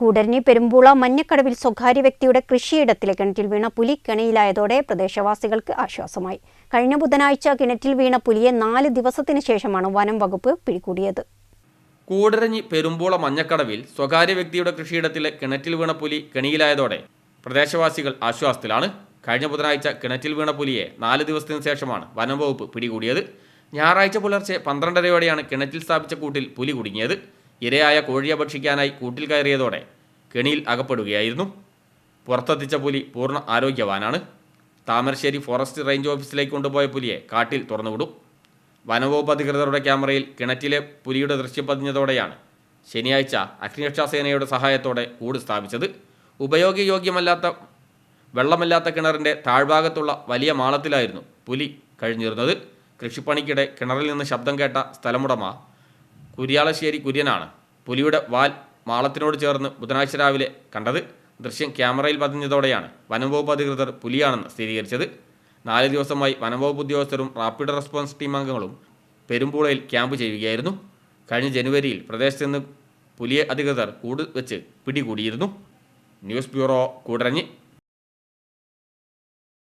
കൂടരഞ്ഞി പെരുമ്പുള മഞ്ഞക്കടവിൽ സ്വകാര്യ വ്യക്തിയുടെ കൃഷിയിടത്തിലെ കിണറ്റിൽ വീണ പുലി കെണിയിലായതോടെ പ്രദേശവാസികൾക്ക് ആശ്വാസമായി. കഴിഞ്ഞ ബുധനാഴ്ച കിണറ്റിൽ വീണ പുലിയെ നാല് ദിവസത്തിന് ശേഷമാണ് വനം വകുപ്പ് പിടികൂടിയത്. കൂടരഞ്ഞി പെരുമ്പുള മഞ്ഞക്കടവിൽ സ്വകാര്യ വ്യക്തിയുടെ കൃഷിയിടത്തിലെ കിണറ്റിൽ വീണ പുലി കെണിയിലായതോടെ പ്രദേശവാസികൾ ആശ്വാസത്തിലാണ്. കഴിഞ്ഞ ബുധനാഴ്ച കിണറ്റിൽ വീണ പുലിയെ നാല് ദിവസത്തിന് ശേഷമാണ് വനം വകുപ്പ് പിടികൂടിയത്. ഞായറാഴ്ച പുലർച്ചെ പന്ത്രണ്ടരയോടെയാണ് കിണറ്റിൽ സ്ഥാപിച്ച കൂട്ടിൽ പുലി കുടുങ്ങിയത്. ഇരയായ കോഴിയെ ഭക്ഷിക്കാനായി കൂട്ടിൽ കയറിയതോടെ കെണിയിൽ അകപ്പെടുകയായിരുന്നു. പുറത്തെത്തിച്ച പുലി പൂർണ ആരോഗ്യവാനാണ്. താമരശ്ശേരി ഫോറസ്റ്റ് റേഞ്ച് ഓഫീസിലേക്ക് കൊണ്ടുപോയ പുലിയെ കാട്ടിൽ തുറന്നുവിടും. വനവകുപ്പ് അധികൃതരുടെ ക്യാമറയിൽ കിണറ്റിലെ പുലിയുടെ ദൃശ്യം പതിഞ്ഞതോടെയാണ് ശനിയാഴ്ച അഗ്നിരക്ഷാ സേനയുടെ സഹായത്തോടെ കൂട് സ്ഥാപിച്ചത്. ഉപയോഗയോഗ്യമല്ലാത്ത വെള്ളമില്ലാത്ത കിണറിന്റെ താഴ്ഭാഗത്തുള്ള വലിയ മാളത്തിലായിരുന്നു പുലി കഴിഞ്ഞിരുന്നത്. കൃഷിപ്പണിക്കിടെ കിണറിൽ നിന്ന് ശബ്ദം കേട്ട സ്ഥലമുടമ കുര്യാളശ്ശേരി കുര്യനാണ്. പുലിയുടെ വാൽ മാളത്തിനോട് ചേർന്ന് ബുധനാഴ്ച രാവിലെ കണ്ടത് ദൃശ്യം ക്യാമറയിൽ പതിഞ്ഞതോടെയാണ്. വനംവകുപ്പ് അധികൃതർ പുലിയാണെന്ന് സ്ഥിരീകരിച്ചത്. നാല് ദിവസമായി വനംവകുപ്പ് ഉദ്യോഗസ്ഥരും റാപ്പിഡ് റെസ്പോൺസ് ടീം അംഗങ്ങളും പെരുമ്പൂളയിൽ ക്യാമ്പ് ചെയ്യുകയായിരുന്നു. കഴിഞ്ഞ ജനുവരിയിൽ പ്രദേശത്ത് നിന്ന് പുലിയെ അധികൃതർ കൂട് വെച്ച് പിടികൂടിയിരുന്നു. News bureau Koodaranji.